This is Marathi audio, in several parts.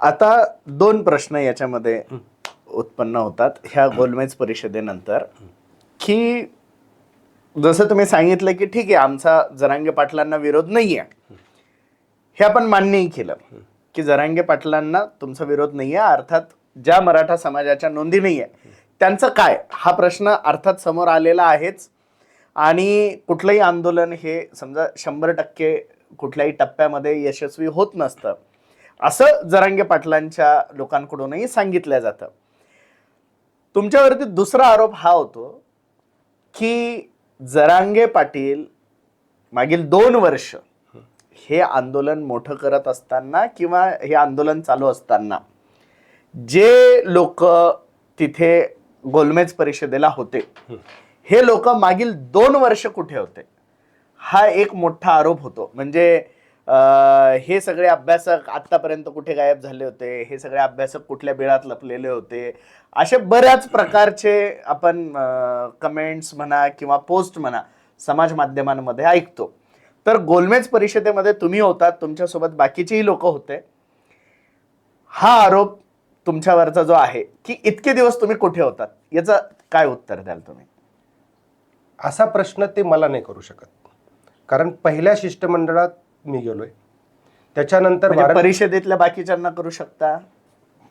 आता दोन प्रश्न याच्यामध्ये उत्पन्न होतात ह्या गोलमेज परिषदेनंतर. की जसं तुम्ही सांगितलं की ठीक आहे आमचा जरांगे पाटलांना विरोध नाही आहे हे आपण मान्यही केलं की जरांगे पाटलांना तुमचा विरोध नाही आहे अर्थात ज्या मराठा समाजाच्या नोंदी नाही आहे त्यांचं काय? हा प्रश्न अर्थात समोर आलेला आहेच. आणि कुठलंही आंदोलन हे समजा शंभर टक्के कुठल्याही टप्प्यामध्ये यशस्वी होत नसतं. असं जरांगे पाटलांच्या लोकांकडूनही सांगितलं जातं. तुमच्यावरती दुसरा आरोप हा होतो की जरांगे पाटील मागील दोन वर्ष हे आंदोलन मोठं करत असताना किंवा हे आंदोलन चालू असताना जे लोक तिथे गोलमेज परिषदेला होते हे लोक मागील दोन वर्ष कुठे होते? हा एक मोठा आरोप होतो. म्हणजे हे सगळे अभ्यासक आत्तापर्यंत कुठे गायब झाले होते? हे सगळे अभ्यासक कुठल्या बिळात लपलेले होते? असे बऱ्याच प्रकारचे आपण कमेंट्स म्हणा किंवा पोस्ट म्हणा समाज माध्यमांमध्ये ऐकतो. तर गोलमेज परिषदेमध्ये तुम्ही होतात तुमच्यासोबत बाकीचेही लोक होते. हा आरोप तुमच्यावरचा जो आहे की इतके दिवस तुम्ही कुठे होतात? याचं काय उत्तर द्याल तुम्ही? असा प्रश्न ते मला नाही करू शकत. कारण पहिल्या शिष्टमंडळात मी गेलोय. त्याच्यानंतर म्हणजे परिषदेतल्या बाकीच्यांना करू शकता?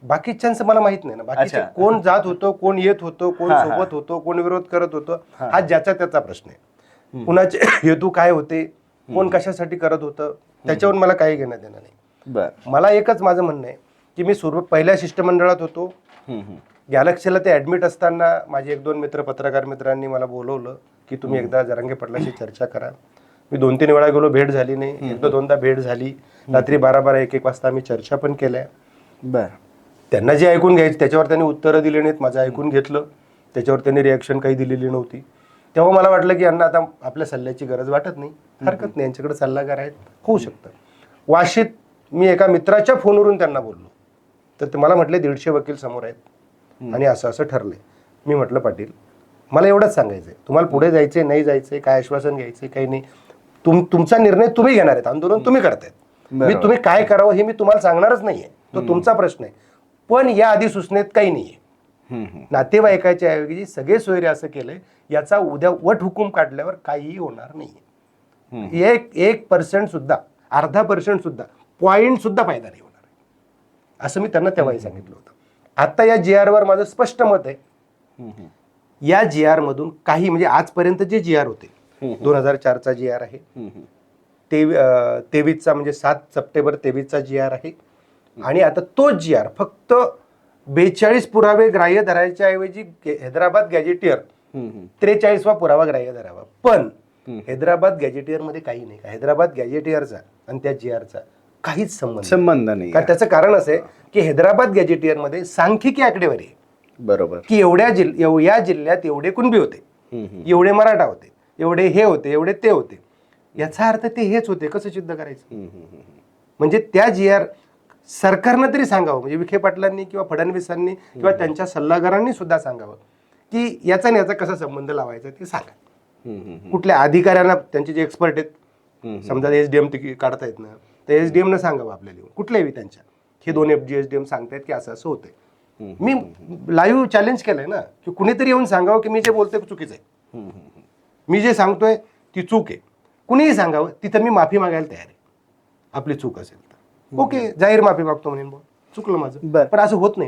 बाकीच्यांचं मला माहीत नाही ना. बाकीचे अच्छा. कोण जात होतो कोण येत होतो कोण हा, हा. सोबत होतो कोण विरोध करत होतो हा. हा ज्याचा त्याचा प्रश्न आहे. कुणाचे हेतू काय होते कोण कशासाठी करत होतं त्याच्यावर मला काही घेण्यात येणार नाही. बर. मला एकच माझं म्हणणं आहे की मी सुरू पहिल्या शिष्टमंडळात होतो. गॅलेक्सीला ते ऍडमिट असताना माझे एक दोन मित्र पत्रकार मित्रांनी मला बोलवलं की तुम्ही एकदा जरांगे पाटलाशी चर्चा करा. मी दोन तीन वेळा गेलो भेट झाली नाही. एकदा दोनदा भेट झाली. रात्री बारा बारा एक एक वाजता आम्ही चर्चा पण केल्या. बर. त्यांना जे ऐकून घ्यायचं त्याच्यावर त्यांनी उत्तरं दिली नाहीत माझं ऐकून घेतलं. त्याच्यावर त्यांनी रिॲक्शन काही दिलेली नव्हती. तेव्हा मला वाटलं की यांना आता आपल्या सल्ल्याची गरज वाटत नाही. हरकत नाही यांच्याकडे सल्लागार आहेत. होऊ शकतं. वाशीत मी एका मित्राच्या फोनवरून त्यांना बोललो. तर ते मला म्हटले दीडशे वकील समोर आहेत. आणि असं असं ठरलंय मी म्हटलं पाटील मला एवढंच सांगायचंय. तुम्हाला पुढे जायचंय नाही जायचंय काय आश्वासन घ्यायचंय काही नाही. तुम तुमचा निर्णय तुम्ही घेणार आहेत. आंदोलन तुम्ही करतायत. मी. तुम्ही काय करावं हे मी तुम्हाला सांगणारच नाहीये. तो तुमचा प्रश्न आहे. पण या आधी सूचनेत काही नाहीये. नातेवाईकाच्या ऐवजी सगळे सोयरे असं केलंय याचा उद्या वट हुकूम काढल्यावर काहीही होणार नाहीये. एक एक पर्सेंट सुद्धा अर्धा पर्सेंट सुद्धा पॉईंट सुद्धा फायदा नाही होणार. आहे. असं मी त्यांना तेव्हाही सांगितलं होतं. आता या जी वर माझं स्पष्ट मत आहे. या जी आर मधून काही म्हणजे आजपर्यंत जे जी आर होते दोन हजार चारचा जी आर आहे. तेवीसचा म्हणजे सात सप्टेंबर तेवीसचा जी आर आहे. आणि आता तोच जी आर फक्त बेचाळीस पुरावे ग्राह्य धरायच्या ऐवजी हैदराबाद गॅजेटियर त्रेचाळीसवा पुरावा ग्राह्य धरावा. पण हैदराबाद गॅजेटियरमध्ये काही नाही. का हैदराबाद गॅजेटियरचा आणि त्या जी आरचा काहीच संबंध नाही. संबंध नाही. कारण त्याचं कारण असं आहे की हैदराबाद गॅजेटियरमध्ये सांख्यिकी आकडेवारी आहे. बरोबर. की एवढ्या जिल एव- या जिल्ह्यात एवढे कुणबी होते. एवढे मराठा होते. एवढे हे होते एवढे ते होते. याचा अर्थ ते हेच होते. कसं सिद्ध करायचं? म्हणजे त्या जी आर सरकारनं तरी सांगावं. म्हणजे विखे पाटलांनी किंवा फडणवीसांनी किंवा त्यांच्या सल्लागारांनी सुद्धा सांगावं. की याचा आणि याचा कसा संबंध लावायचा ते सांगा. कुठल्या अधिकाऱ्यांना त्यांचे जे एक्सपर्ट आहेत समजा एस डी एम काढतायत ना तर एस डी एमनं सांगावं आपल्याला येऊन कुठल्याही त्यांच्या. हे दोन F G S D M सांगतायत की असं असं होतंय मी लाईव्ह चॅलेंज केलंय ना की कुणीतरी येऊन सांगावं की मी जे बोलतोय चुकीचं आहे. मी जे सांगतोय ती चूक आहे. कुणीही सांगावं तिथं मी माफी मागायला तयार आहे. आपली चूक असेल तर. ओके जाहीर माफी मागतो म्हणेन चुकलं माझं. बरं. पण असं होत नाही ना.